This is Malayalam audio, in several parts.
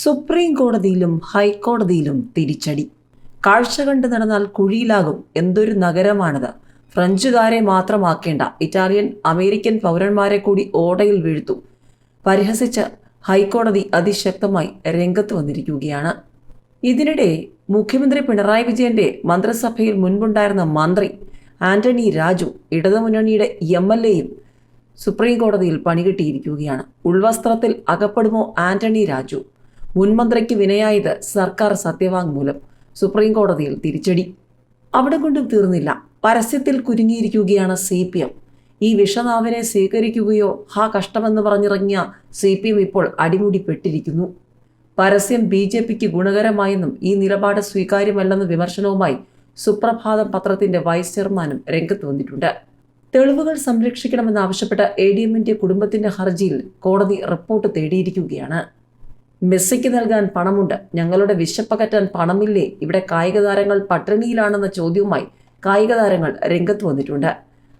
സുപ്രീം കോടതിയിലും ഹൈക്കോടതിയിലും തിരിച്ചടി. കാഴ്ച കണ്ട് നടന്നാൽ കുഴിയിലാകും. എന്തൊരു നഗരമാണിത്. ഫ്രഞ്ചുകാരെ മാത്രമാക്കേണ്ട. ഇറ്റാലിയൻ അമേരിക്കൻ പൗരന്മാരെ കൂടി ഓടയിൽ വീഴ്ത്തു. പരിഹസിച്ച് ഹൈക്കോടതി അതിശക്തമായി രംഗത്ത് വന്നിരിക്കുകയാണ്. ഇതിനിടെ മുഖ്യമന്ത്രി പിണറായി വിജയന്റെ മന്ത്രിസഭയിൽ മുൻപുണ്ടായിരുന്ന മന്ത്രി ആന്റണി രാജു ഇടതുമുന്നണിയുടെ എം എൽ എയും സുപ്രീം കോടതിയിൽ പണികിട്ടിയിരിക്കുകയാണ്. ഉൾവസ്ത്രത്തിൽ അകപ്പെടുമോ ആന്റണി രാജു? മുൻമന്ത്രിക്ക് വിനയായത് സർക്കാർ സത്യവാങ്മൂലം. സുപ്രീം കോടതിയിൽ തിരിച്ചടി. അവിടെ കൊണ്ടും തീർന്നില്ല. പരസ്യത്തിൽ കുരുങ്ങിയിരിക്കുകയാണ് സി പി എം. ഈ വിഷനാവിനെ സ്വീകരിക്കുകയോ ഹാ കഷ്ടമെന്ന് പറഞ്ഞിറങ്ങിയ സി പി എം ഇപ്പോൾ അടിമുടിപ്പെട്ടിരിക്കുന്നു. പരസ്യം ബി ജെ പിക്ക് ഗുണകരമായെന്നും ഈ നിലപാട് സ്വീകാര്യമല്ലെന്ന വിമർശനവുമായി സുപ്രഭാതം പത്രത്തിന്റെ വൈസ് ചെയർമാനും രംഗത്ത് വന്നിട്ടുണ്ട്. തെളിവുകൾ സംരക്ഷിക്കണമെന്നാവശ്യപ്പെട്ട എ ഡി എമ്മിന്റെ കുടുംബത്തിന്റെ ഹർജിയിൽ കോടതി റിപ്പോർട്ട് തേടിയിരിക്കുകയാണ്. മെസ്സിക്ക് നൽകാൻ പണമുണ്ട്. ഞങ്ങളുടെ വിശപ്പകറ്റാൻ പണമില്ലേ? ഇവിടെ കായിക താരങ്ങൾ പട്ടിണിയിലാണെന്ന ചോദ്യവുമായി കായിക താരങ്ങൾ രംഗത്ത് വന്നിട്ടുണ്ട്.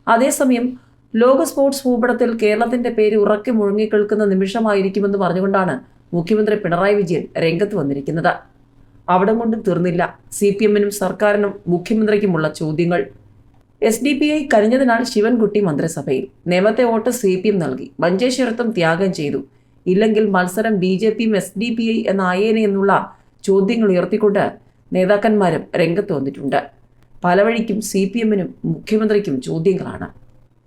അതേസമയം ലോക സ്പോർട്സ് ഭൂപടത്തിൽ കേരളത്തിന്റെ പേര് ഉറക്കി മുഴങ്ങിക്കേൾക്കുന്ന നിമിഷമായിരിക്കുമെന്ന് പറഞ്ഞുകൊണ്ടാണ് മുഖ്യമന്ത്രി പിണറായി വിജയൻ രംഗത്ത് വന്നിരിക്കുന്നത്. അവിടം കൊണ്ടും തീർന്നില്ല. സി പി എമ്മിനും സർക്കാരിനും മുഖ്യമന്ത്രിക്കുമുള്ള ചോദ്യങ്ങൾ. എസ് ഡി പി ഐ കരഞ്ഞതിനാൽ ശിവൻകുട്ടി മന്ത്രിസഭയിൽ. നേമത്തെ വോട്ട് സി പി എം നൽകി. മഞ്ചേശ്വരത്തും ത്യാഗം ചെയ്തു. ഇല്ലെങ്കിൽ മത്സരം ബി ജെ പിയും എസ് ഡി പി ഐ എന്ന അയേനെ എന്നുള്ള ചോദ്യങ്ങൾ ഉയർത്തിക്കൊണ്ട് നേതാക്കന്മാരും രംഗത്ത് വന്നിട്ടുണ്ട്. പലവഴിക്കും സി പി എമ്മിനും മുഖ്യമന്ത്രിക്കും ചോദ്യങ്ങളാണ്.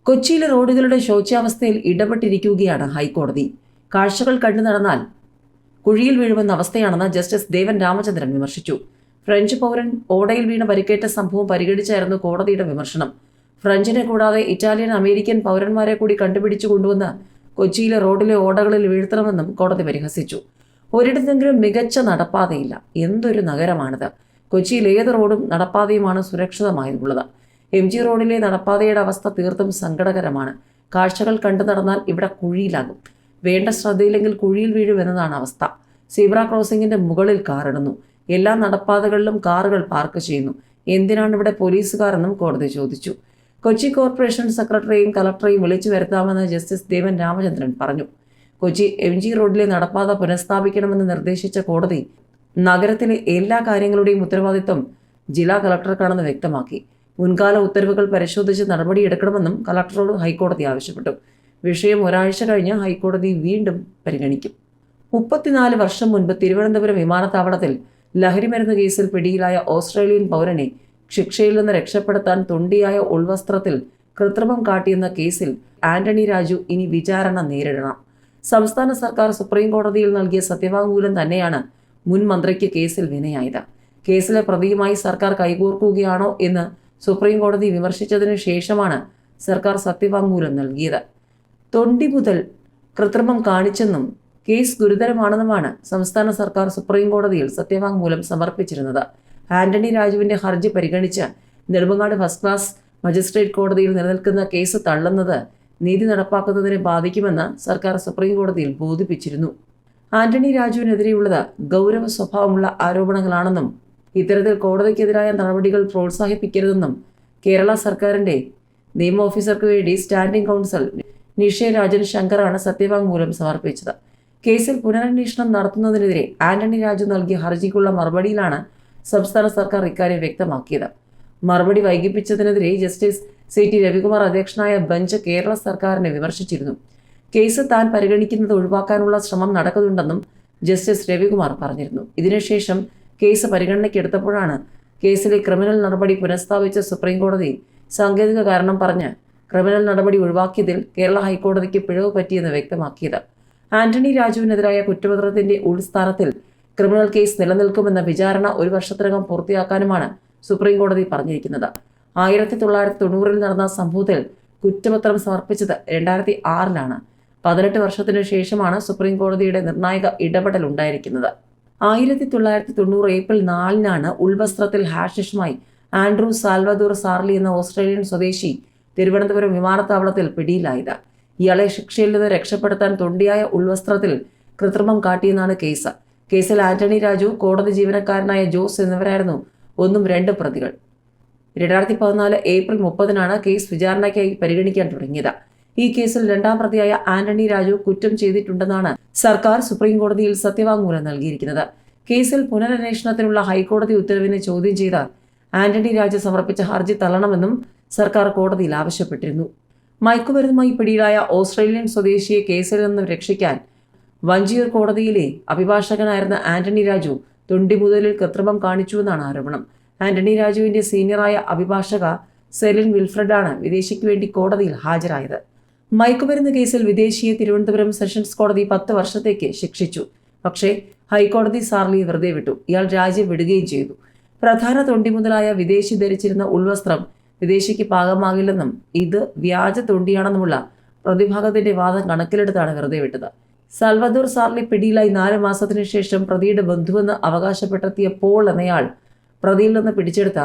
കൊച്ചിയിലെ റോഡുകളുടെ ശോച്യാവസ്ഥയിൽ ഇടപെട്ടിരിക്കുകയാണ് ഹൈക്കോടതി. കാഴ്ചകൾ കണ്ടു നടന്നാൽ കുഴിയിൽ വീഴുമെന്ന അവസ്ഥയാണെന്ന് ജസ്റ്റിസ് ദേവൻ രാമചന്ദ്രൻ വിമർശിച്ചു. ഫ്രഞ്ച് പൗരൻ ഓടയിൽ വീണ പരിക്കേറ്റ സംഭവം പരിഗണിച്ചായിരുന്നു കോടതിയുടെ വിമർശനം. ഫ്രഞ്ചിനെ കൂടാതെ ഇറ്റാലിയൻ അമേരിക്കൻ പൗരന്മാരെ കൂടി കണ്ടുപിടിച്ചു കൊണ്ടുവന്ന് കൊച്ചിയിലെ റോഡിലെ ഓടകളിൽ വീഴ്ത്തണമെന്നും കോടതി പരിഹസിച്ചു. ഒരിടത്തെങ്കിലും മികച്ച നടപ്പാതയില്ല. എന്തൊരു നഗരമാണിത്. കൊച്ചിയിൽ ഏത് റോഡും നടപ്പാതയുമാണ് സുരക്ഷിതമായിട്ടുള്ളത് എം ജി റോഡിലെ നടപ്പാതയുടെ അവസ്ഥ തീർത്തും സങ്കടകരമാണ്. കാഴ്ചകൾ കണ്ടു നടന്നാൽ ഇവിടെ കുഴിയിലാകും. വേണ്ട ശ്രദ്ധയില്ലെങ്കിൽ കുഴിയിൽ വീഴുമെന്നതാണ് അവസ്ഥ. സീബ്ര ക്രോസിംഗിന്റെ മുകളിൽ കാറിടുന്നു എല്ലാ നടപ്പാതകളിലും കാറുകൾ പാർക്ക് ചെയ്യുന്നു. എന്തിനാണ് ഇവിടെ പോലീസുകാരെന്നും കോടതി ചോദിച്ചു. കൊച്ചി കോർപ്പറേഷൻ സെക്രട്ടറിയും കളക്ടറെയും വിളിച്ചു വരുത്താമെന്ന് ജസ്റ്റിസ് ദേവൻ രാമചന്ദ്രൻ പറഞ്ഞു. കൊച്ചി എം ജി റോഡിലെ നടപ്പാത പുനഃസ്ഥാപിക്കണമെന്ന് നിർദ്ദേശിച്ച കോടതി നഗരത്തിലെ എല്ലാ കാര്യങ്ങളുടെയും ഉത്തരവാദിത്വം ജില്ലാ കളക്ടർക്കാണെന്ന് വ്യക്തമാക്കി. മുൻകാല ഉത്തരവുകൾ പരിശോധിച്ച് നടപടിയെടുക്കണമെന്നും കളക്ടറോട് ഹൈക്കോടതി ആവശ്യപ്പെട്ടു. വിഷയം ഒരാഴ്ച കഴിഞ്ഞ് ഹൈക്കോടതി വീണ്ടും പരിഗണിക്കും. മുപ്പത്തിനാല് വർഷം മുൻപ് തിരുവനന്തപുരം വിമാനത്താവളത്തിൽ ലഹരിമരുന്ന് കേസിൽ പിടിയിലായ ഓസ്ട്രേലിയൻ പൗരനെ ശിക്ഷയിൽ നിന്ന് രക്ഷപ്പെടുത്താൻ തൊണ്ടിയായ ഉൾവസ്ത്രത്തിൽ കൃത്രിമം കാട്ടിയെന്ന കേസിൽ ആന്റണി രാജു ഇനി വിചാരണ നേരിടണം. സംസ്ഥാന സർക്കാർ സുപ്രീം കോടതിയിൽ നൽകിയ സത്യവാങ്മൂലം തന്നെയാണ് മുൻ മന്ത്രിക്ക് കേസിൽ വിനയായത്. കേസിലെ പ്രതിയുമായി സർക്കാർ കൈകോർക്കുകയാണോ എന്ന് സുപ്രീം കോടതി വിമർശിച്ചതിനു ശേഷമാണ് സർക്കാർ സത്യവാങ്മൂലം നൽകിയത്. തൊണ്ടി മുതൽ കൃത്രിമം കാണിച്ചെന്നും കേസ് ഗുരുതരമാണെന്നുമാണ് സംസ്ഥാന സർക്കാർ സുപ്രീം കോടതിയിൽ സത്യവാങ്മൂലം സമർപ്പിച്ചിരുന്നത്. ആന്റണി രാജുവിന്റെ ഹർജി പരിഗണിച്ച് നെടുമങ്ങാട് ഫസ്റ്റ് ക്ലാസ് മജിസ്ട്രേറ്റ് കോടതിയിൽ നിലനിൽക്കുന്ന കേസ് തള്ളുന്നത് നീതി നടപ്പാക്കുന്നതിനെ ബാധിക്കുമെന്ന് സർക്കാർ സുപ്രീം കോടതിയിൽ ബോധിപ്പിച്ചിരുന്നു. ആന്റണി രാജുവിനെതിരെയുള്ളത് ഗൗരവ സ്വഭാവമുള്ള ആരോപണങ്ങളാണെന്നും ഇത്തരത്തിൽ കോടതിക്കെതിരായ നടപടികൾ പ്രോത്സാഹിപ്പിക്കരുതെന്നും കേരള സർക്കാരിന്റെ നിയമ ഓഫീസർക്ക് വേണ്ടി സ്റ്റാൻഡിംഗ് കൗൺസിൽ നിഷേ രാജൻ ശങ്കറാണ് സത്യവാങ്മൂലം സമർപ്പിച്ചത്. കേസിൽ പുനരന്വേഷണം നടത്തുന്നതിനെതിരെ ആന്റണി രാജു നൽകിയ ഹർജിക്കുള്ള മറുപടിയിലാണ് സംസ്ഥാന സർക്കാർ ഇക്കാര്യം വ്യക്തമാക്കിയത്. മറുപടി വൈകിപ്പിച്ചതിനെതിരെ ജസ്റ്റിസ് സി ടി രവികുമാർ അധ്യക്ഷനായ ബെഞ്ച് കേരള സർക്കാരിനെ വിമർശിച്ചിരുന്നു. കേസ് താൻ പരിഗണിക്കുന്നത് ഒഴിവാക്കാനുള്ള ശ്രമം നടക്കുന്നുണ്ടെന്നും ജസ്റ്റിസ് രവികുമാർ പറഞ്ഞിരുന്നു. ഇതിനുശേഷം കേസ് പരിഗണനയ്ക്കെടുത്തപ്പോഴാണ് കേസിലെ ക്രിമിനൽ നടപടി പുനഃസ്ഥാപിച്ച സുപ്രീം കോടതി സാങ്കേതിക കാരണം പറഞ്ഞ് ക്രിമിനൽ നടപടി ഒഴിവാക്കിയതിൽ കേരള ഹൈക്കോടതിക്ക് പിഴവ് പറ്റിയെന്ന് വ്യക്തമാക്കിയത്. ആന്റണി രാജുവിനെതിരായ കുറ്റപത്രത്തിന്റെ ഉൾസ്ഥാനത്തിൽ ക്രിമിനൽ കേസ് നിലനിൽക്കുമെന്ന വിചാരണ ഒരു വർഷത്തിനകം പൂർത്തിയാക്കാനുമാണ് സുപ്രീം കോടതി പറഞ്ഞിരിക്കുന്നത്. ആയിരത്തി തൊള്ളായിരത്തി തൊണ്ണൂറിൽ നടന്ന സംഭവത്തിൽ കുറ്റപത്രം സമർപ്പിച്ചത് രണ്ടായിരത്തി ആറിലാണ്. പതിനെട്ട് വർഷത്തിനു ശേഷമാണ് സുപ്രീം കോടതിയുടെ നിർണായക ഇടപെടൽ ഉണ്ടായിരിക്കുന്നത്. ആയിരത്തി തൊള്ളായിരത്തി തൊണ്ണൂറ് ഏപ്രിൽ നാലിനാണ് ഉൾവസ്ത്രത്തിൽ ഹാഷിഷുമായി ആൻഡ്രൂ സാൽവദൂർ സാർലി എന്ന ഓസ്ട്രേലിയൻ സ്വദേശി തിരുവനന്തപുരം വിമാനത്താവളത്തിൽ പിടിയിലായത്. ഇയാളെ ശിക്ഷയിൽ നിന്ന് രക്ഷപ്പെടുത്താൻ തൊണ്ടിയായ ഉൾവസ്ത്രത്തിൽ കൃത്രിമം കാട്ടിയെന്നാണ് കേസ്. കേസിൽ ആന്റണി രാജു കോടതി ജീവനക്കാരനായ ജോസ് എന്നിവരായിരുന്നു ഒന്നും രണ്ട് പ്രതികൾ. രണ്ടായിരത്തി പതിനാല് ഏപ്രിൽ മുപ്പതിനാണ് കേസ് വിചാരണയ്ക്കായി പരിഗണിക്കാൻ തുടങ്ങിയത്. ഈ കേസിൽ രണ്ടാം പ്രതിയായ ആന്റണി രാജു കുറ്റം ചെയ്തിട്ടുണ്ടെന്നാണ് സർക്കാർ സുപ്രീം കോടതിയിൽ സത്യവാങ്മൂലം നൽകിയിരിക്കുന്നത്. കേസിൽ പുനരന്വേഷണത്തിനുള്ള ഹൈക്കോടതി ഉത്തരവിനെ ചോദ്യം ചെയ്ത ആന്റണി രാജു സമർപ്പിച്ച ഹർജി തള്ളണമെന്നും സർക്കാർ കോടതിയിൽ ആവശ്യപ്പെട്ടിരുന്നു. മയക്കുമരുന്നുമായി പിടിയിലായ ഓസ്ട്രേലിയൻ സ്വദേശിയെ കേസിൽ നിന്നും രക്ഷിക്കാൻ വഞ്ചിയൂർ കോടതിയിലെ അഭിഭാഷകനായിരുന്ന ആന്റണി രാജു തൊണ്ടിമുതലിൽ കൃത്രിമം കാണിച്ചുവെന്നാണ് ആരോപണം. ആന്റണി രാജുവിന്റെ സീനിയറായ അഭിഭാഷക സെലിൻ വിൽഫ്രഡാണ് വിദേശിക്ക് വേണ്ടി കോടതിയിൽ ഹാജരായത്. മയക്കുമരുന്ന് കേസിൽ വിദേശിയെ തിരുവനന്തപുരം സെഷൻസ് കോടതി പത്ത് വർഷത്തേക്ക് ശിക്ഷിച്ചു. പക്ഷേ ഹൈക്കോടതി സാർലി വെറുതെ വിട്ടു. ഇയാൾ രാജ്യം വിടുകയും ചെയ്തു. പ്രധാന തൊണ്ടി മുതലായ വിദേശി ധരിച്ചിരുന്ന ഉൾവസ്ത്രം വിദേശിക്ക് പാകമാകില്ലെന്നും ഇത് വ്യാജ തൊണ്ടിയാണെന്നുമുള്ള പ്രതിഭാഗത്തിന്റെ വാദം കണക്കിലെടുത്താണ് വെറുതെ വിട്ടത്. സൽവദൂർ സാർലി പിടിയിലായി നാല് മാസത്തിനു ശേഷം പ്രതിയുടെ ബന്ധുവെന്ന് അവകാശപ്പെട്ടെത്തിയ പോൾ എന്നയാൾ പ്രതിയിൽ നിന്ന് പിടിച്ചെടുത്ത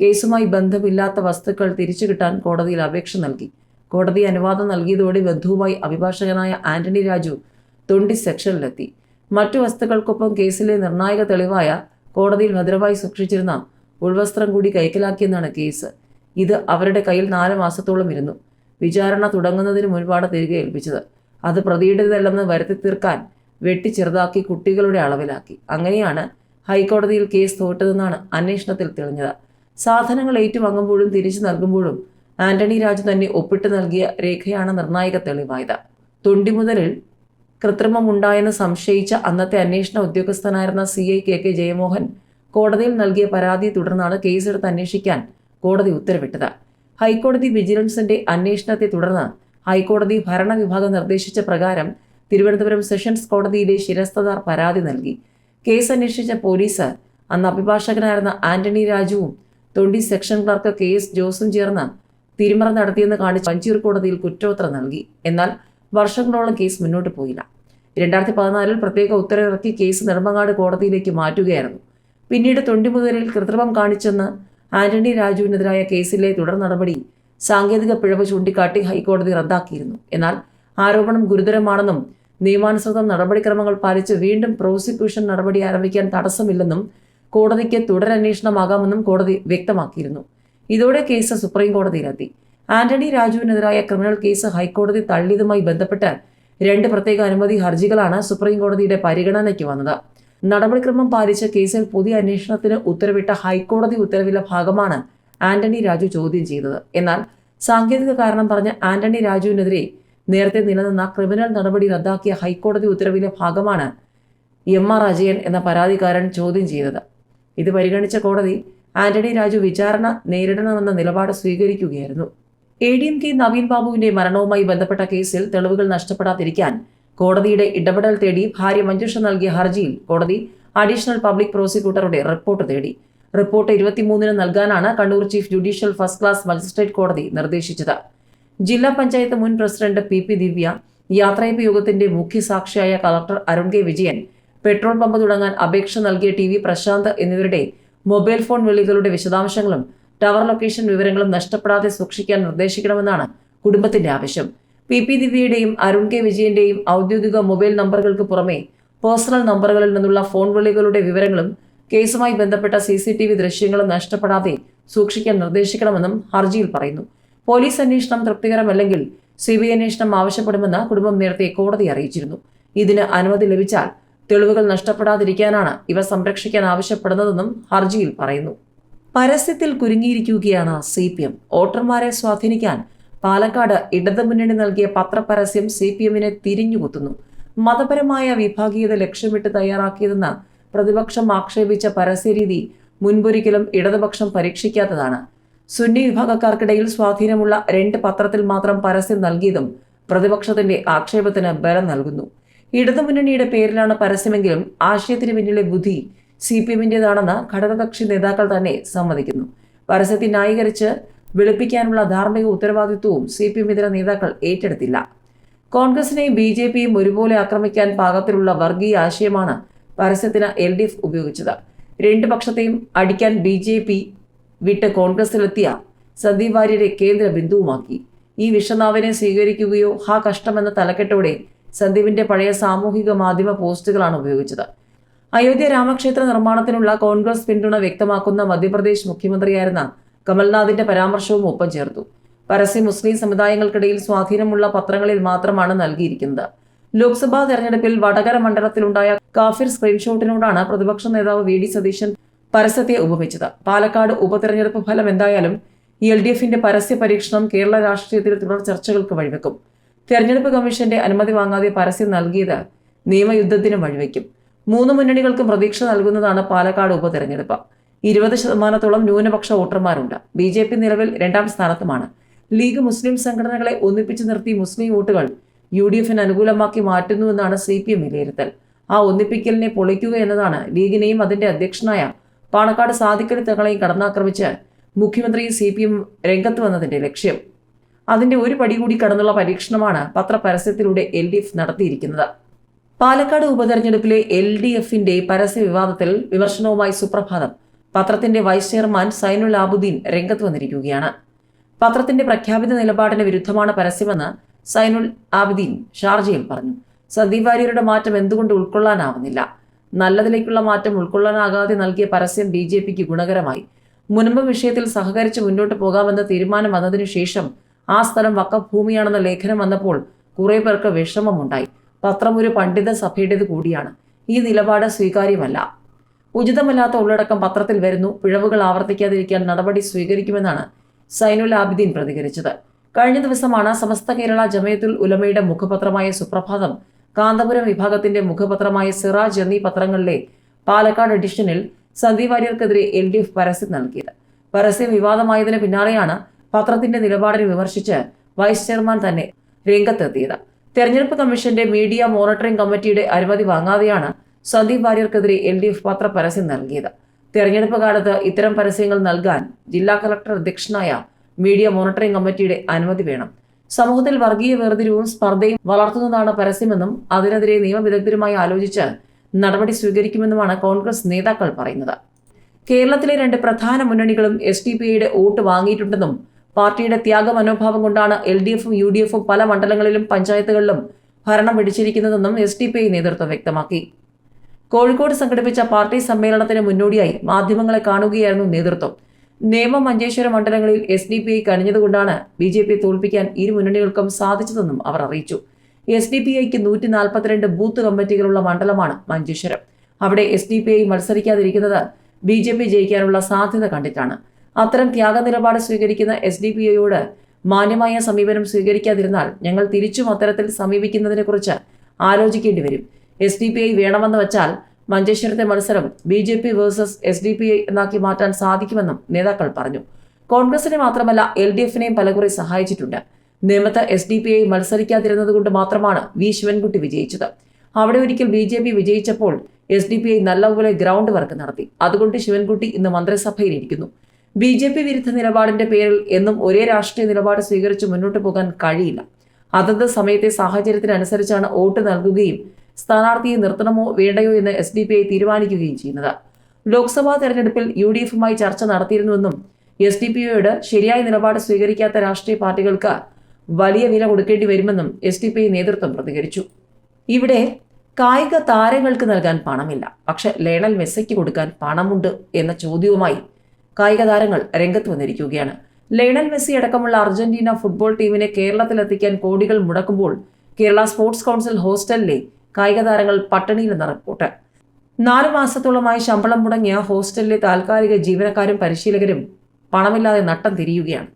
കേസുമായി ബന്ധമില്ലാത്ത വസ്തുക്കൾ തിരിച്ചു കിട്ടാൻ കോടതിയിൽ അപേക്ഷ നൽകി. കോടതി അനുവാദം നൽകിയതോടെ ബന്ധുവുമായി അഭിഭാഷകനായ ആന്റണി രാജു തൊണ്ടി സെക്ഷനിലെത്തി. മറ്റു വസ്തുക്കൾക്കൊപ്പം കേസിലെ നിർണായക തെളിവായ കോടതിയിൽ ഭദ്രമായി സൂക്ഷിച്ചിരുന്ന ഉൾവസ്ത്രം കൂടി കൈക്കലാക്കിയെന്നാണ് കേസ്. ഇത് അവരുടെ കയ്യിൽ നാല് മാസത്തോളം ഇരുന്നു. വിചാരണ തുടങ്ങുന്നതിന് മുൻപാണ് തിരികെ ഏൽപ്പിച്ചത്. അത് പ്രതീക്ഷിതല്ലെന്ന് വരുത്തി തീർക്കാൻ വെട്ടി ചെറുതാക്കി കുട്ടികളുടെ അളവിലാക്കി. അങ്ങനെയാണ് ഹൈക്കോടതിയിൽ കേസ് തോറ്റതെന്നാണ് അന്വേഷണത്തിൽ തെളിഞ്ഞത്. സാധനങ്ങൾ ഏറ്റുവാങ്ങുമ്പോഴും തിരിച്ചു നൽകുമ്പോഴും ആന്റണി രാജു തന്നെ ഒപ്പിട്ട് നൽകിയ രേഖയാണ് നിർണായക തെളിവായത്. തൊണ്ടിമുതലിൽ കൃത്രിമമുണ്ടായെന്ന് സംശയിച്ച അന്നത്തെ അന്വേഷണ ഉദ്യോഗസ്ഥനായിരുന്ന C I K K Jayamohan കോടതിയിൽ നൽകിയ പരാതിയെ തുടർന്നാണ് കേസെടുത്ത് അന്വേഷിക്കാൻ കോടതി ഉത്തരവിട്ടത്. ഹൈക്കോടതി വിജിലൻസിന്റെ അന്വേഷണത്തെ തുടർന്ന് ഹൈക്കോടതി ഭരണവിഭാഗം നിർദ്ദേശിച്ച പ്രകാരം തിരുവനന്തപുരം സെഷൻസ് കോടതിയിലെ ശിരസ്തദാർ പരാതി നൽകി. കേസ് അന്വേഷിച്ച പോലീസ് അന്ന് അഭിഭാഷകനായിരുന്ന ആന്റണി രാജുവും തൊണ്ടി സെക്ഷൻ ക്ലർക്ക് കെ എസ് ജോസും ചേർന്ന് തിരിമറ നടത്തിയെന്ന് കാണിച്ച് വഞ്ചിയൂർ കോടതിയിൽ കുറ്റപത്രം നൽകി. എന്നാൽ വർഷങ്ങളോളം കേസ് മുന്നോട്ട് പോയില്ല. രണ്ടായിരത്തി പതിനാലിൽ പ്രത്യേക ഉത്തരവിറക്കി കേസ് നെടുമങ്ങാട് കോടതിയിലേക്ക് മാറ്റുകയായിരുന്നു. പിന്നീട് തൊണ്ടിമുതലിൽ കൃത്രിമം കാണിച്ചെന്ന് ആന്റണി രാജുവിനെതിരായ കേസിലെ തുടർ നടപടി സാങ്കേതിക പിഴവ് ചൂണ്ടിക്കാട്ടി ഹൈക്കോടതി റദ്ദാക്കിയിരുന്നു. എന്നാൽ ആരോപണം ഗുരുതരമാണെന്നും നിയമാനുസൃതം നടപടിക്രമങ്ങൾ പാലിച്ച് വീണ്ടും പ്രോസിക്യൂഷൻ നടപടി ആരംഭിക്കാൻ തടസ്സമില്ലെന്നും കോടതിക്ക് തുടരന്വേഷണമാകാമെന്നും കോടതി വ്യക്തമാക്കിയിരുന്നു. ഇതോടെ കേസ് സുപ്രീം കോടതിയിലെത്തി. ആന്റണി രാജുവിനെതിരായ ക്രിമിനൽ കേസ് ഹൈക്കോടതി തള്ളിയതുമായി ബന്ധപ്പെട്ട് രണ്ട് പ്രത്യേക അനുമതി ഹർജികളാണ് സുപ്രീം കോടതിയുടെ പരിഗണനയ്ക്ക് വന്നത്. നടപടിക്രമം പാലിച്ച് കേസിൽ പുതിയ അന്വേഷണത്തിന് ഉത്തരവിട്ട ഹൈക്കോടതി ഉത്തരവിലെ ഭാഗമാണ് ആന്റണി രാജു ചോദ്യം ചെയ്തത് എന്നാൽ സാങ്കേതിക കാരണം പറഞ്ഞ ആന്റണി രാജുവിനെതിരെ നേരത്തെ നിലനിന്ന ക്രിമിനൽ നടപടി റദ്ദാക്കിയ ഹൈക്കോടതി ഉത്തരവിലെ ഭാഗമാണ് എം ആർ അജയൻ എന്ന പരാതിക്കാരൻ ചോദ്യം ചെയ്തത് ഇത് പരിഗണിച്ച കോടതി ആന്റണി രാജു വിചാരണ നേരിടണമെന്ന നിലപാട് സ്വീകരിക്കുകയായിരുന്നു. A D M K Naveen ബാബുവിന്റെ മരണവുമായി ബന്ധപ്പെട്ട കേസിൽ തെളിവുകൾ നഷ്ടപ്പെടാതിരിക്കാൻ കോടതിയുടെ ഇടപെടൽ തേടി ഭാര്യ മഞ്ജുഷ നൽകിയ ഹർജിയിൽ കോടതി അഡീഷണൽ പബ്ലിക് പ്രോസിക്യൂട്ടറുടെ റിപ്പോർട്ട് തേടി. റിപ്പോർട്ട് ഇരുപത്തിമൂന്നിന് നൽകാനാണ് Kannur chief judicial first class magistrate കോടതി നിർദ്ദേശിച്ചത്. ജില്ലാ പഞ്ചായത്ത് മുൻ പ്രസിഡന്റ് പി പി ദിവ്യ യാത്രയപ്പ് യോഗത്തിന്റെ മുഖ്യ സാക്ഷിയായ collector Arun K Vijayan petrol pump തുടങ്ങാൻ അപേക്ഷ നൽകിയ ടി വി പ്രശാന്ത് എന്നിവരുടെ മൊബൈൽ ഫോൺ വിളികളുടെ വിശദാംശങ്ങളും ടവർ ലൊക്കേഷൻ വിവരങ്ങളും നഷ്ടപ്പെടാതെ സൂക്ഷിക്കാൻ നിർദ്ദേശിക്കണമെന്നാണ് കുടുംബത്തിന്റെ ആവശ്യം. പി പി ദിവ്യയുടെയും അരുൺ കെ വിജയന്റെയും ഔദ്യോഗിക മൊബൈൽ നമ്പറുകൾക്ക് പുറമെ പേഴ്സണൽ നമ്പറുകളിൽ നിന്നുള്ള ഫോൺ വിളികളുടെ വിവരങ്ങളും കേസുമായി ബന്ധപ്പെട്ട സി സി ടി വി ദൃശ്യങ്ങളും നഷ്ടപ്പെടാതെ സൂക്ഷിക്കാൻ നിർദ്ദേശിക്കണമെന്നും ഹർജിയിൽ പറയുന്നു. പോലീസ് അന്വേഷണം തൃപ്തികരമല്ലെങ്കിൽ സി ബി അന്വേഷണം ആവശ്യപ്പെടുമെന്ന് കുടുംബം നേരത്തെ കോടതി അറിയിച്ചിരുന്നു. ഇതിന് അനുമതി ലഭിച്ചാൽ തെളിവുകൾ നഷ്ടപ്പെടാതിരിക്കാനാണ് ഇവ സംരക്ഷിക്കാൻ ആവശ്യപ്പെടുന്നതെന്നും ഹർജിയിൽ പറയുന്നു. പരസ്യത്തിൽ കുരുങ്ങിയിരിക്കുകയാണ് സി പി എം. വോട്ടർമാരെ സ്വാധീനിക്കാൻ പാലക്കാട് ഇടതുമുന്നണി നൽകിയ പത്രപരസ്യം സി പി എമ്മിനെ തിരിഞ്ഞുകുത്തുന്നു. മതപരമായ വിഭാഗീയത ലക്ഷ്യമിട്ട് തയ്യാറാക്കിയതെന്ന് പ്രതിപക്ഷം ആക്ഷേപിച്ച പരസ്യരീതി മുൻപൊരിക്കലും ഇടതുപക്ഷം പരീക്ഷിക്കാത്തതാണ്. സുന്നി വിഭാഗക്കാർക്കിടയിൽ സ്വാധീനമുള്ള രണ്ട് പത്രത്തിൽ മാത്രം പരസ്യം നൽകിയതും പ്രതിപക്ഷത്തിന്റെ ആക്ഷേപത്തിന് ബലം നൽകുന്നു. ഇടതുമുന്നണിയുടെ പേരിലാണ് പരസ്യമെങ്കിലും ആശയത്തിന് പിന്നിലെ ബുദ്ധി സി പി എമ്മിന്റെതാണെന്ന് ഘടകകക്ഷി നേതാക്കൾ തന്നെ സമ്മതിക്കുന്നു. പരസ്യത്തെ ന്യായീകരിച്ച് വെളുപ്പിക്കാനുള്ള ധാർമ്മിക ഉത്തരവാദിത്വവും സി പി എം ഇതര നേതാക്കൾ ഏറ്റെടുത്തില്ല. കോൺഗ്രസിനെയും ബി ജെ പിയും ഒരുപോലെ ആക്രമിക്കാൻ പാകത്തിലുള്ള വർഗീയ ആശയമാണ് പരസ്യത്തിന് എൽ ഡി എഫ് ഉപയോഗിച്ചത്. രണ്ട് പക്ഷത്തെയും അടിക്കാൻ ബി ജെ പി വിട്ട് കോൺഗ്രസിലെത്തിയ സന്ദീപ് വാര്യരെ കേന്ദ്ര ബിന്ദുവുമാക്കി. ഈ വിഷനാവിനെ സ്വീകരിക്കുകയോ ഹാ കഷ്ടമെന്ന തലക്കെട്ടോടെ സന്ദീപിന്റെ പഴയ സാമൂഹിക മാധ്യമ പോസ്റ്റുകളാണ് ഉപയോഗിച്ചത്. അയോധ്യ രാമക്ഷേത്ര നിർമ്മാണത്തിനുള്ള കോൺഗ്രസ് പിന്തുണ വ്യക്തമാക്കുന്ന മധ്യപ്രദേശ് മുഖ്യമന്ത്രിയായിരുന്ന കമൽനാഥിന്റെ പരാമർശവും ഒപ്പം ചേർത്തു. പരസ്യം മുസ്ലിം സമുദായങ്ങൾക്കിടയിൽ സ്വാധീനമുള്ള പത്രങ്ങളിൽ മാത്രമാണ് നൽകിയിരിക്കുന്നത്. ലോക്സഭാ തെരഞ്ഞെടുപ്പിൽ വടകര മണ്ഡലത്തിലുണ്ടായ കാഫിർ സ്ക്രീൻഷോട്ടിനോടാണ് പ്രതിപക്ഷ നേതാവ് വി ഡി സതീശൻ പരസ്യത്തെ ഉപമിച്ചത്. പാലക്കാട് ഉപതെരഞ്ഞെടുപ്പ് ഫലം എന്തായാലും എൽ ഡി എഫിന്റെ പരസ്യ പരീക്ഷണം കേരള രാഷ്ട്രീയത്തിൽ തുടർ ചർച്ചകൾക്ക് വഴിവെക്കും. തെരഞ്ഞെടുപ്പ് കമ്മീഷന്റെ അനുമതി വാങ്ങാതെ പരസ്യം നൽകിയത് നിയമയുദ്ധത്തിന് വഴിവെക്കും. മൂന്ന് മുന്നണികൾക്കും പ്രതീക്ഷ നൽകുന്നതാണ് പാലക്കാട് ഉപതെരഞ്ഞെടുപ്പ്. ഇരുപത് ശതമാനത്തോളം ന്യൂനപക്ഷ വോട്ടർമാരുണ്ട്. ബി ജെ പി നിലവിൽ രണ്ടാം സ്ഥാനത്തുമാണ്. ലീഗ് മുസ്ലിം സംഘടനകളെ ഒന്നിപ്പിച്ചു നിർത്തി മുസ്ലിം വോട്ടുകൾ യു ഡി എഫിന് അനുകൂലമാക്കി മാറ്റുന്നുവെന്നാണ് സി പി എം വിലയിരുത്തൽ. ആ ഒന്നിപ്പിക്കലിനെ പൊളിക്കുക എന്നതാണ് ലീഗിനെയും അതിന്റെ അധ്യക്ഷനായ പാണക്കാട് സാദിഖലി തങ്ങളെയും കടന്നാക്രമിച്ച് മുഖ്യമന്ത്രി സി പി എം രംഗത്ത് വന്നതിന്റെ ലക്ഷ്യം. അതിന്റെ ഒരു പടി കൂടി കടന്നുള്ള പരീക്ഷണമാണ് പത്രപരസ്യത്തിലൂടെ എൽ ഡി എഫ് നടത്തിയിരിക്കുന്നത്. പാലക്കാട് ഉപതെരഞ്ഞെടുപ്പിലെ എൽ ഡി എഫിന്റെ പരസ്യ വിവാദത്തിൽ വിമർശനവുമായി സുപ്രഭാതം. പത്രത്തിന്റെ വൈസ് ചെയർമാൻ സൈനുൽ ആബുദ്ദീൻ രംഗത്ത് വന്നിരിക്കുകയാണ്. പത്രത്തിന്റെ പ്രഖ്യാപിത നിലപാടിന് വിരുദ്ധമാണ് പരസ്യമെന്ന് സൈനുൽ ആബിദീൻ ഷാർജയിൽ പറഞ്ഞു സന്ദീപ് വാര്യരുടെ മാറ്റം എന്തുകൊണ്ട് ഉൾക്കൊള്ളാനാവുന്നില്ല? നല്ലതിലേക്കുള്ള മാറ്റം ഉൾക്കൊള്ളാനാകാതെ നൽകിയ പരസ്യം ബി ജെ പിക്ക് ഗുണകരമായി. മുൻപ് വിഷയത്തിൽ സഹകരിച്ച് മുന്നോട്ട് പോകാമെന്ന തീരുമാനം വന്നതിനു ശേഷം ആ സ്ഥലം വക്കഫ് ഭൂമിയാണെന്ന ലേഖനം വന്നപ്പോൾ കുറെ പേർക്ക് വിഷമമുണ്ടായി. പത്രം ഒരു പണ്ഡിത സഭയുടേത് കൂടിയാണ്. ഈ നിലപാട് സ്വീകാര്യമല്ല. ഉചിതമല്ലാത്ത ഉള്ളടക്കം പത്രത്തിൽ വരുന്നു. പിഴവുകൾ ആവർത്തിക്കാതിരിക്കാൻ നടപടി സ്വീകരിക്കുമെന്നാണ് സൈനുൽ ആബിദീൻ പ്രതികരിച്ചത്. കഴിഞ്ഞ ദിവസമാണ് സമസ്ത കേരള ജമയത്തുൽ ഉലമയുടെ മുഖപത്രമായ സുപ്രഭാതം കാന്തപുരം വിഭാഗത്തിന്റെ മുഖപത്രമായ സിറാജ് എന്നീ പത്രങ്ങളിലെ പാലക്കാട് എഡിഷനിൽ സന്ദീപ് വാര്യർക്കെതിരെ എൽ ഡി എഫ് പരസ്യം നൽകിയത്. പരസ്യം വിവാദമായതിന് പിന്നാലെയാണ് പത്രത്തിന്റെ നിലപാടിനെ വിമർശിച്ച് വൈസ് ചെയർമാൻ തന്നെ രംഗത്തെത്തിയത്. തെരഞ്ഞെടുപ്പ് കമ്മീഷന്റെ മീഡിയ മോണിറ്ററിംഗ് കമ്മിറ്റിയുടെ അനുമതി വാങ്ങാതെയാണ് സന്ദീപ് വാര്യർക്കെതിരെ എൽ ഡി എഫ് പത്ര പരസ്യം നൽകിയത്. തെരഞ്ഞെടുപ്പ് കാലത്ത് ഇത്തരം പരസ്യങ്ങൾ നൽകാൻ ജില്ലാ കളക്ടർ അധ്യക്ഷനായ മീഡിയ മോണിറ്ററിംഗ് കമ്മിറ്റിയുടെ അനുമതി വേണം. സമൂഹത്തിൽ വർഗീയ വേർതിരിവും സ്പർദ്ധയും വളർത്തുന്നതാണ് പരസ്യമെന്നും അതിനെതിരെ നിയമവിദഗ്ധരുമായി ആലോചിച്ച് നടപടി സ്വീകരിക്കുമെന്നുമാണ് കോൺഗ്രസ് നേതാക്കൾ പറയുന്നത്. കേരളത്തിലെ രണ്ട് പ്രധാന മുന്നണികളും എസ് ഡി പി ഐയുടെ വോട്ട് വാങ്ങിയിട്ടുണ്ടെന്നും പാർട്ടിയുടെ ത്യാഗ മനോഭാവം കൊണ്ടാണ് എൽ ഡി എഫും യു ഡി എഫും പല മണ്ഡലങ്ങളിലും പഞ്ചായത്തുകളിലും ഭരണം പിടിച്ചിരിക്കുന്നതെന്നും എസ് ഡി പി ഐ നേതൃത്വം വ്യക്തമാക്കി. കോഴിക്കോട് സംഘടിപ്പിച്ച പാർട്ടി സമ്മേളനത്തിന് മുന്നോടിയായി മാധ്യമങ്ങളെ കാണുകയായിരുന്നു നേതൃത്വം. നേമം മഞ്ചേശ്വര മണ്ഡലങ്ങളിൽ എസ് ഡി പി ഐ കഴിഞ്ഞതുകൊണ്ടാണ് ബി ജെ പിയെ തോൽപ്പിക്കാൻ ഇരു മുന്നണികൾക്കും സാധിച്ചതെന്നും അവർ അറിയിച്ചു. എസ് ഡി പി ഐക്ക് നൂറ്റി നാൽപ്പത്തിരണ്ട് ബൂത്ത് കമ്മിറ്റികളുള്ള മണ്ഡലമാണ് മഞ്ചേശ്വരം. അവിടെ എസ് ഡി പി ഐ മത്സരിക്കാതിരിക്കുന്നത് ബി ജെ പി ജയിക്കാനുള്ള സാധ്യത കണ്ടിട്ടാണ്. അത്തരം ത്യാഗ നിലപാട് സ്വീകരിക്കുന്ന എസ് ഡി പി ഐയോട് മാന്യമായ സമീപനം സ്വീകരിക്കാതിരുന്നാൽ ഞങ്ങൾ തിരിച്ചും അത്തരത്തിൽ സമീപിക്കുന്നതിനെക്കുറിച്ച് ആലോചിക്കേണ്ടി വരും. എസ് ഡി പി ഐ വേണമെന്ന് വെച്ചാൽ മഞ്ചേശ്വരത്തെ മത്സരം B J P versus S D P I എന്നാക്കി മാറ്റാൻ സാധിക്കുമെന്നും നേതാക്കൾ പറഞ്ഞു. കോൺഗ്രസിനെ മാത്രമല്ല എൽ ഡി എഫിനെയും പലകുറി സഹായിച്ചിട്ടുണ്ട്. നേമത്ത് എസ് ഡി പി ഐ മത്സരിക്കാതിരുന്നത് കൊണ്ട് മാത്രമാണ് വി ശിവൻകുട്ടി വിജയിച്ചത്. അവിടെ ഒരിക്കൽ ബി ജെ പി വിജയിച്ചപ്പോൾ എസ് ഡി പി ഐ നല്ലപോലെ ഗ്രൗണ്ട് വർക്ക് നടത്തി. അതുകൊണ്ട് ശിവൻകുട്ടി ഇന്ന് മന്ത്രിസഭയിൽ ഇരിക്കുന്നു ബി ജെ പി വിരുദ്ധ നിലപാടിന്റെ പേരിൽ എന്നും ഒരേ രാഷ്ട്രീയ നിലപാട് സ്വീകരിച്ച് മുന്നോട്ട് പോകാൻ കഴിയില്ല. അതത് സമയത്തെ സാഹചര്യത്തിനനുസരിച്ചാണ് വോട്ട് നൽകുകയും സ്ഥാനാർത്ഥിയെ നിർത്തണമോ വേണ്ടയോ എന്ന് എസ് ഡി പി ഐ തീരുമാനിക്കുകയും ചെയ്യുന്നത്. ലോക്സഭാ തെരഞ്ഞെടുപ്പിൽ യു ഡി എഫുമായി ചർച്ച നടത്തിയിരുന്നുവെന്നും എസ് ഡി പി ഐയോട് ശരിയായ നിലപാട് സ്വീകരിക്കാത്ത രാഷ്ട്രീയ പാർട്ടികൾക്ക് വലിയ വില കൊടുക്കേണ്ടി വരുമെന്നും എസ് ഡി പി ഐ നേതൃത്വം പ്രതികരിച്ചു. ഇവിടെ കായിക താരങ്ങൾക്ക് നൽകാൻ പണമില്ല. പക്ഷെ ലയണൽ മെസ്സിക്ക് കൊടുക്കാൻ പണമുണ്ട് എന്ന ചോദ്യവുമായി കായിക താരങ്ങൾ രംഗത്ത് വന്നിരിക്കുകയാണ്. ലയണൽ മെസ്സി അടക്കമുള്ള അർജന്റീന ഫുട്ബോൾ ടീമിനെ കേരളത്തിലെത്തിക്കാൻ കോടികൾ മുടക്കുമ്പോൾ കേരള സ്പോർട്സ് കൗൺസിൽ ഹോസ്റ്റലിലെ കായിക താരങ്ങൾ പട്ടിണിയിലെന്ന റിപ്പോർട്ട്. നാലു മാസത്തോളമായി ശമ്പളം മുടങ്ങിയ ഹോസ്റ്റലിലെ താൽക്കാലിക ജീവനക്കാരും പരിശീലകരും പണമില്ലാതെ നട്ടം തിരിയുകയാണ്.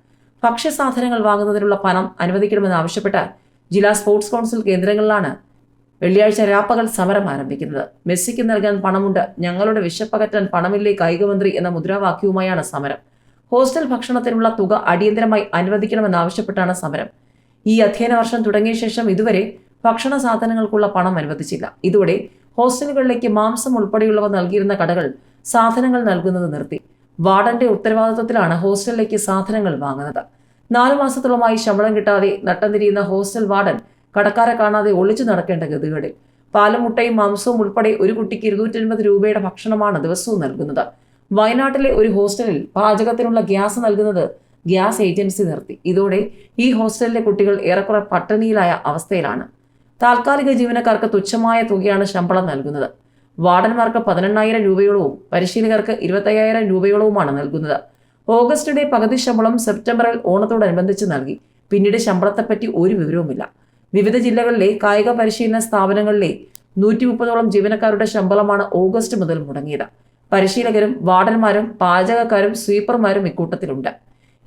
ഭക്ഷ്യസാധനങ്ങൾ വാങ്ങുന്നതിനുള്ള പണം അനുവദിക്കണമെന്ന് ആവശ്യപ്പെട്ട് ജില്ലാ സ്പോർട്സ് കൗൺസിൽ കേന്ദ്രങ്ങളിലാണ് വെള്ളിയാഴ്ച രാപ്പകൽ സമരം ആരംഭിക്കുന്നത്. മെസ്സിക്ക് നൽകാൻ പണമുണ്ട്. ഞങ്ങളുടെ വിശപ്പകറ്റാൻ പണമില്ലേ കായികമന്ത്രി എന്ന മുദ്രാവാക്യവുമായാണ് സമരം. ഹോസ്റ്റൽ ഭക്ഷണത്തിനുള്ള തുക അടിയന്തരമായി അനുവദിക്കണമെന്നാവശ്യപ്പെട്ടാണ് സമരം. ഈ അധ്യയന വർഷം തുടങ്ങിയ ശേഷം ഇതുവരെ ഭക്ഷണ സാധനങ്ങൾക്കുള്ള പണം അനുവദിച്ചില്ല. ഇതോടെ ഹോസ്റ്റലുകളിലേക്ക് മാംസം ഉൾപ്പെടെയുള്ളവ നൽകിയിരുന്ന കടകൾ സാധനങ്ങൾ നൽകുന്നത് നിർത്തി. വാർഡന്റെ ഉത്തരവാദിത്വത്തിലാണ് ഹോസ്റ്റലിലേക്ക് സാധനങ്ങൾ വാങ്ങുന്നത്. നാലു മാസത്തോളമായി ശമ്പളം കിട്ടാതെ നട്ടംതിരിയുന്ന ഹോസ്റ്റൽ വാർഡൻ കടക്കാരെ കാണാതെ ഒളിച്ചു നടക്കേണ്ട ഗതികേടിൽ. പാലും മുട്ടയും മാംസവും ഉൾപ്പെടെ ഒരു കുട്ടിക്ക് ഇരുന്നൂറ്റൻപത് രൂപയുടെ ഭക്ഷണമാണ് ദിവസവും നൽകുന്നത്. വയനാട്ടിലെ ഒരു ഹോസ്റ്റലിൽ പാചകത്തിനുള്ള ഗ്യാസ് നൽകുന്നത് ഗ്യാസ് ഏജൻസി നിർത്തി. ഇതോടെ ഈ ഹോസ്റ്റലിലെ കുട്ടികൾ ഏറെക്കുറെ പട്ടിണിയിലായ അവസ്ഥയിലാണ്. താൽക്കാലിക ജീവനക്കാർക്ക് തുച്ഛമായ തുകയാണ് ശമ്പളം നൽകുന്നത്. വാർഡന്മാർക്ക് പതിനെണ്ണായിരം രൂപയോളവും പരിശീലകർക്ക് ഇരുപത്തയ്യായിരം രൂപയോളവുമാണ് നൽകുന്നത്. ഓഗസ്റ്റിലെ പകുതി ശമ്പളം സെപ്റ്റംബറിൽ ഓണത്തോടനുബന്ധിച്ച് നൽകി. പിന്നീട് ശമ്പളത്തെപ്പറ്റി ഒരു വിവരവുമില്ല. വിവിധ ജില്ലകളിലെ കായിക പരിശീലന സ്ഥാപനങ്ങളിലെ നൂറ്റി മുപ്പതോളം ജീവനക്കാരുടെ ശമ്പളമാണ് ഓഗസ്റ്റ് മുതൽ മുടങ്ങിയത്. പരിശീലകരും വാർഡന്മാരും പാചകക്കാരും സ്വീപ്പർമാരും ഇക്കൂട്ടത്തിലുണ്ട്.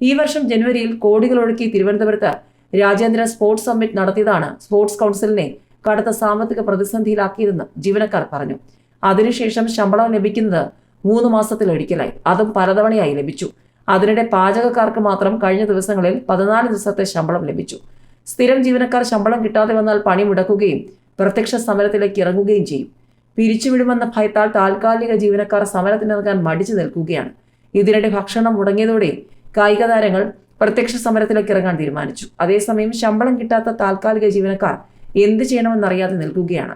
ഈ വർഷം ജനുവരിയിൽ കോടികളൊഴുക്കി തിരുവനന്തപുരത്ത് രാജ്യാന്തര സ്പോർട്സ് സമ്മിറ്റ് നടത്തിയതാണ് സ്പോർട്സ് കൗൺസിലിനെ കടുത്ത സാമ്പത്തിക പ്രതിസന്ധിയിലാക്കിയതെന്ന് ജീവനക്കാർ പറഞ്ഞു. അതിനുശേഷം ശമ്പളം ലഭിക്കുന്നത് മൂന്ന് മാസത്തിലൊരിക്കലായി. അതും പലതവണയായി ലഭിച്ചു. അതിനിടെ പാചകക്കാർക്ക് മാത്രം കഴിഞ്ഞ ദിവസങ്ങളിൽ പതിനാല് ദിവസത്തെ ശമ്പളം ലഭിച്ചു. സ്ഥിരം ജീവനക്കാർ ശമ്പളം കിട്ടാതെ വന്നാൽ പണി മുടക്കുകയും പ്രത്യക്ഷ സമരത്തിലേക്ക് ഇറങ്ങുകയും ചെയ്യും. പിരിച്ചുവിടുമെന്ന ഭയത്താൽ താൽക്കാലിക ജീവനക്കാർ സമരത്തിനിറങ്ങാൻ മടിച്ചു നിൽക്കുകയാണ്. ഇതിനിടെ ഭക്ഷണം മുടങ്ങിയതോടെ കായിക താരങ്ങൾ പ്രത്യക്ഷ സമരത്തിലേക്ക് ഇറങ്ങാൻ തീരുമാനിച്ചു. അതേസമയം ശമ്പളം കിട്ടാത്ത താൽക്കാലിക ജീവനക്കാർ എന്ത് ചെയ്യണമെന്നറിയാതെ നിൽക്കുകയാണ്.